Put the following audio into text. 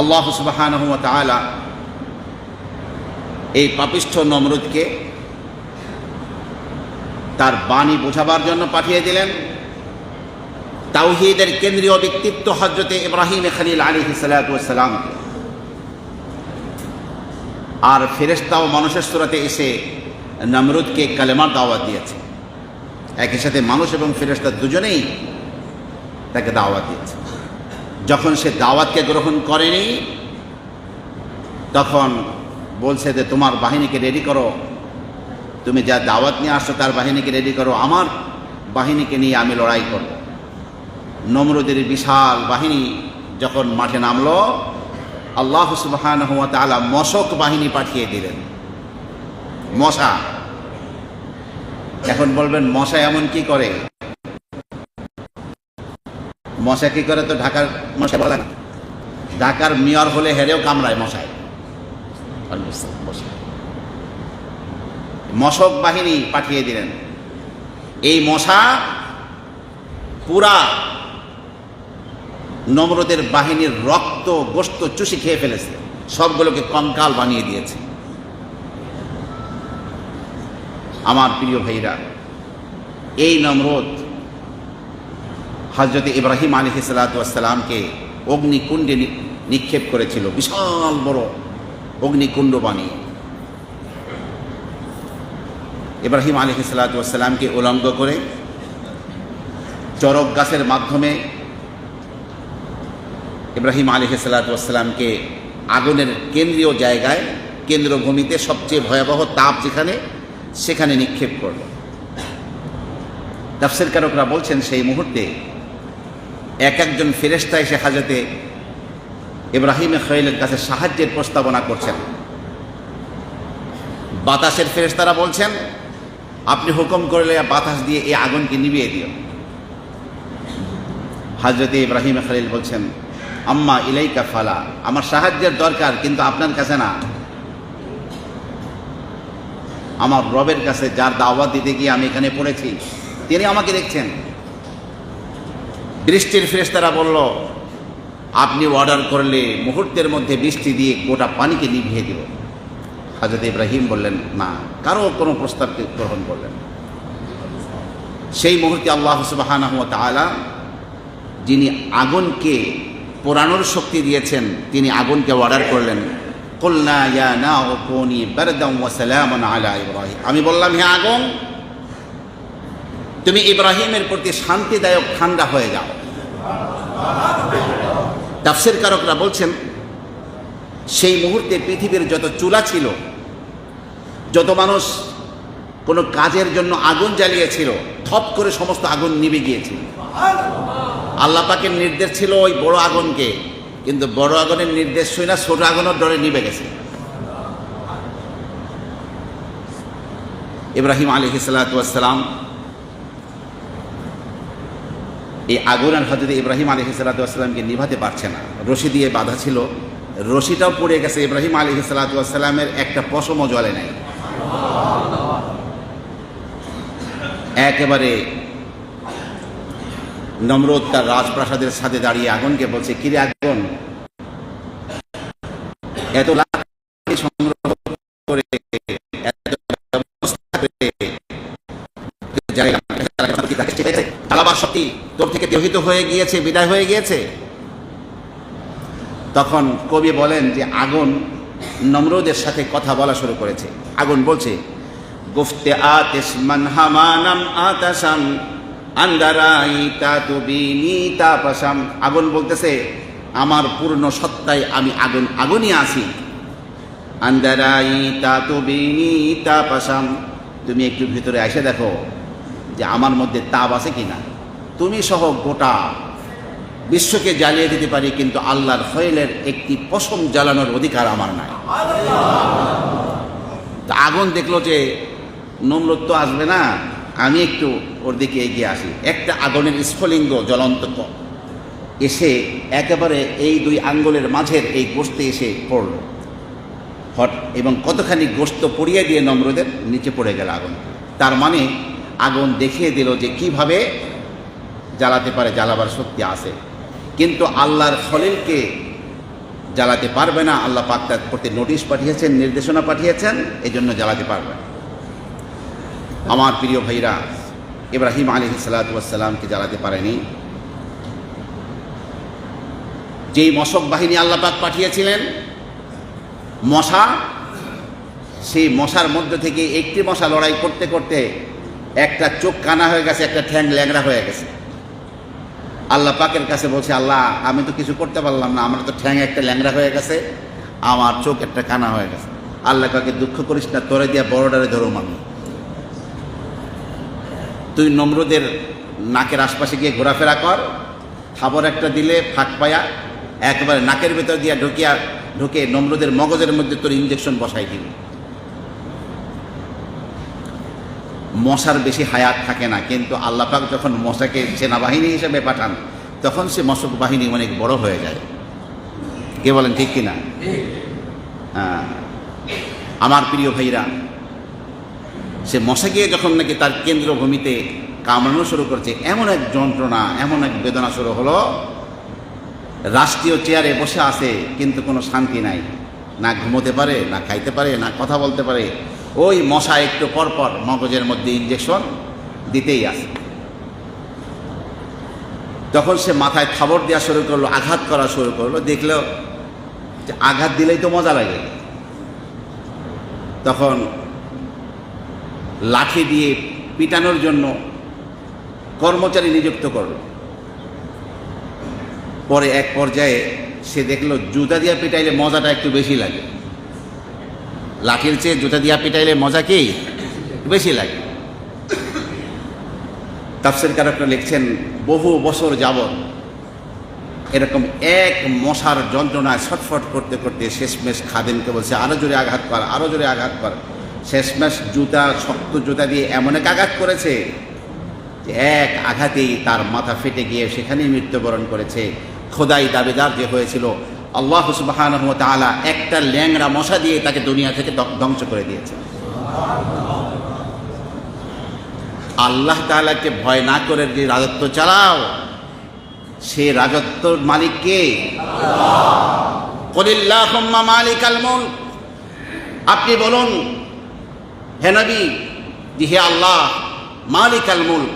আল্লাহ সুবাহান তালা এই পাপিষ্ঠ নমরুদকে তার বাণী বোঝাবার জন্য পাঠিয়ে দিলেন। তাওহিদের কেন্দ্রীয় ব্যক্তিত্ব হজরতে ইব্রাহিম খালিল আলী সালাতামকে আর ফেরেস্তাও মানুষের সুরাতে এসে নমরুদকে কালেমার দাওয়াত দিয়েছে। একই সাথে মানুষ এবং ফেরেস্তা দুজনেই তাকে দাওয়াত দিয়েছে। যখন সে দাওয়াতকে গ্রহণ করেনি, তখন বলছে যে, তোমার বাহিনীকে রেডি করো। তুমি যা দাওয়াত নিয়ে আসছো, তার বাহিনীকে রেডি করো। আমার বাহিনীকে নিয়ে আমি লড়াই করব। নমরুদের বিশাল বাহিনী যখন মাঠে নামলো, আল্লাহ সুবহান তালা মশক বাহিনী পাঠিয়ে দিলেন। মশা। এখন বলবেন, মশা এমন কি করে? মশা কি করে তো ঢাকার মশা বলে ঢাকার মেয়র হলে হেরেও কামড়ায় মশায় মশক বাহিনী পাঠিয়ে দিলেন। এই মশা পুরা নমরদের বাহিনীর রক্ত, গোস্ত, চুষি খেয়ে ফেলেছে। সবগুলোকে কঙ্কাল বানিয়ে দিয়েছে। আমার প্রিয় ভাইরা, এই নমরদ হজরত ইব্রাহিম আলী সালাতামকে অগ্নিকুণ্ডে নিক্ষেপ করেছিল। বিশাল বড় অগ্নিকুণ্ড বানিয়ে ইব্রাহিম আলী সালাতামকে উলঙ্গ করে চরক গাছের মাধ্যমে ইব্রাহিম আলী সালাতামকে আগুনের কেন্দ্রীয় জায়গায়, কেন্দ্রভূমিতে সবচেয়ে ভয়াবহ তাপ যেখানে, সেখানে নিক্ষেপ করল। তাফসির কারকরা বলছেন, সেই মুহূর্তে এক একজন ফেরেস্তা এসে হাজতে ইব্রাহিম খয়েলের কাছে সাহায্যের প্রস্তাবনা করছেন। বাতাসের ফেরেস্তারা বলছেন, আপনি হুকুম করলে বাতাস দিয়ে এই আগুনকে নিভিয়ে দিও। হাজরতে ইব্রাহিম খালিল বলছেন, আম্মা ইলাইকা ফালা, আমার সাহায্যের দরকার, কিন্তু আপনার কাছে না। আমার রবের কাছে যার দাওয়াত দিতে গিয়ে আমি এখানে পড়েছি, তিনি আমাকে দেখছেন। বৃষ্টির ফ্রেশ ফেরেস্তারা বলল, আপনি অর্ডার করলে মুহূর্তের মধ্যে বৃষ্টি দিয়ে গোটা পানিকে নিভিয়ে দিব। হাজরত ইব্রাহিম বললেন, না, কারও কোনো প্রস্তাবকে গ্রহণ করলেন সেই মুহূর্তে আল্লাহ সুবাহানা তালা যিনি আগুনকে পোড়ানোর শক্তি দিয়েছেন, তিনি আগুনকে অর্ডার করলেন কল্লা ইয়া না আলা আমি বললাম, হে আগুন তুমি ইব্রাহিমের প্রতি শান্তিদায়ক ঠান্ডা হয়ে যাও। তাফসির কারকরা বলছেন, সেই মুহূর্তে পৃথিবীর যত চুলা ছিল, যত মানুষ কোনো কাজের জন্য আগুন জ্বালিয়েছিল, থপ করে সমস্ত আগুন নিভে গিয়েছিল। আল্লাহ পাকের নির্দেশ ছিল ওই বড় আগুনকে, কিন্তু বড় আগুনের নির্দেশ শুই না ছোট আগুনের ডরে নিভে গেছে। ইব্রাহিম আলী সালাতাম এই আগুন হজরত ইব্রাহিম আলী সালাতামকে নিভাতে পারছে না। রশি দিয়ে বাধা ছিল। রশিটাও পড়ে গেছে। ইব্রাহিম আলী সালাতামের একটা পশমও জলে নাই। একেবারে নমরুদ তার রাজপ্রাসাদের সাথে দাঁড়িয়ে আগুনকে বলছে, কিরে আগুন? এত লাঠি সংগ্রহ চালাবার শক্তি তোর থেকে দেহিত হয়ে গিয়েছে, বিদায় হয়ে গিয়েছে? তখন কবি বলেন যে আগুন নমরুদের সাথে কথা বলা শুরু করেছে। আগুন বলছে, গুফতে আতিস আগুন বলতেছে, আমার পূর্ণ সত্তায় আমি আগুন, আগুনই আছি। আন্দারাই তুমি একটু ভিতরে এসে দেখো যে আমার মধ্যে তাপ আছে কিনা। তুমি সহ গোটা বিশ্বকে জ্বালিয়ে দিতে পারি, কিন্তু আল্লাহর ফয়েলের একটি পশম জ্বালানোর অধিকার আমার নাই। তা আগুন দেখল যে নমরত তো আসবে না, আমি একটু ওর দিকে এগিয়ে আসি। একটা আগুনের স্ফলিঙ্গ জ্বলন্ত এসে একেবারে এই দুই আঙ্গুলের মাঝের এই গোস্তে এসে পড়ল। হট, এবং কতখানি গোস্ত পড়িয়ে দিয়ে নম্রদের নিচে পড়ে গেল আগুন। তার মানে আগুন দেখিয়ে দিল যে কীভাবে জ্বালাতে পারে, জ্বালাবার শক্তি আছে। কিন্তু আল্লাহর খলিলকে জ্বালাতে পারবে না। আল্লাহ পাক তার প্রতি নোটিশ পাঠিয়েছেন, নির্দেশনা পাঠিয়েছেন এই জন্য জ্বালাতে পারবে আমার প্রিয় ভাইরা, ইব্রাহিম আলী সালাতামকে জ্বালাতে পারেনি। যেই মশক বাহিনী আল্লাহ পাক পাঠিয়েছিলেন, মশা, সেই মশার মধ্য থেকে একটি মশা লড়াই করতে করতে একটা চোখ কানা হয়ে গেছে, একটা ঠ্যাং ল্যাংড়া হয়ে গেছে। আল্লাহ পাকের কাছে বলছে, আল্লাহ, আমি তো কিছু করতে পারলাম না, আমার তো ঠ্যাং একটা ল্যাংড়া হয়ে গেছে, আমার চোখ একটা কানা হয়ে গেছে। আল্লাহ কাকে দুঃখ করিস না, তোরে দিয়া বড়ডারে ধরো আমি। তুই নম্রদের নাকের আশপাশে গিয়ে ঘোরাফেরা কর খাবার একটা দিলে ফাঁক পায়া, একবারে নাকের ভেতর দিয়া ঢুকিয়া, ঢুকে নম্রদের মগজের মধ্যে তোর ইঞ্জেকশন বসাই দিবি। মশার বেশি হায়াত থাকে না। কিন্তু আল্লাহ পাক যখন মশাকে সেনাবাহিনী হিসেবে পাঠান, তখন সে মশক বাহিনী অনেক বড় হয়ে যায়। কে বলেন, ঠিক কিনা? হ্যাঁ। আমার প্রিয় ভাইরা, সে মশাকে যখন নাকি তার কেন্দ্রভূমিতে কামড়ানো শুরু করছে, এমন এক যন্ত্রণা, এমন এক বেদনা শুরু হলো, রাষ্ট্রীয় চেয়ারে বসে আছে, কিন্তু কোনো শান্তি নাই। না ঘুমোতে পারে, না খাইতে পারে, না কথা বলতে পারে। ওই মশা একটু পরপর মগজের মধ্যে ইঞ্জেকশন দিতেই আসে। তখন সে মাথায় খাবার দেওয়া শুরু করল, আঘাত করা শুরু করল, দেখল যে আঘাত দিলেই তো মজা লাগে। তখন লাঠি দিয়ে পিটানোর জন্য কর্মচারী নিযুক্ত করল। পরে এক পর্যায়ে সে দেখল, জুতা দিয়া পিটাইলে মজাটা একটু বেশি লাগে। লাঠির চেয়ে জুতা দিয়া পিটাইলে মজা কি? বেশি লাগে। তাফসির কারকরা লিখছেন, বহু বছর যাবৎ এরকম এক মশার যন্ত্রণায় ছটফট করতে করতে শেষমেশ খাদেমকে বলছে আরও জোরে আঘাত কর আরও জোরে আঘাত কর। শেষমেশ জুতা, শক্ত জুতা দিয়ে এমন এক আঘাত করেছে যে এক আঘাতেই তার মাথা ফেটে গিয়ে সেখানেই মৃত্যুবরণ করেছে। খোদাই দাবিদার যে হয়েছিল আল্লাহ সুবাহান একটা ল্যাংরা মশা দিয়ে তাকে দুনিয়া থেকে ধ্বং- ধ্বংস করে দিয়েছে। আল্লাহ তাআলাকে ভয় না করে যে রাজত্ব চালাও, সে রাজত্বর মালিক কে? কলিল্লাহুম্মা মালিকাল মুলক। আপনি বলুন, হে নবী, যে হে আল্লাহ মুলক।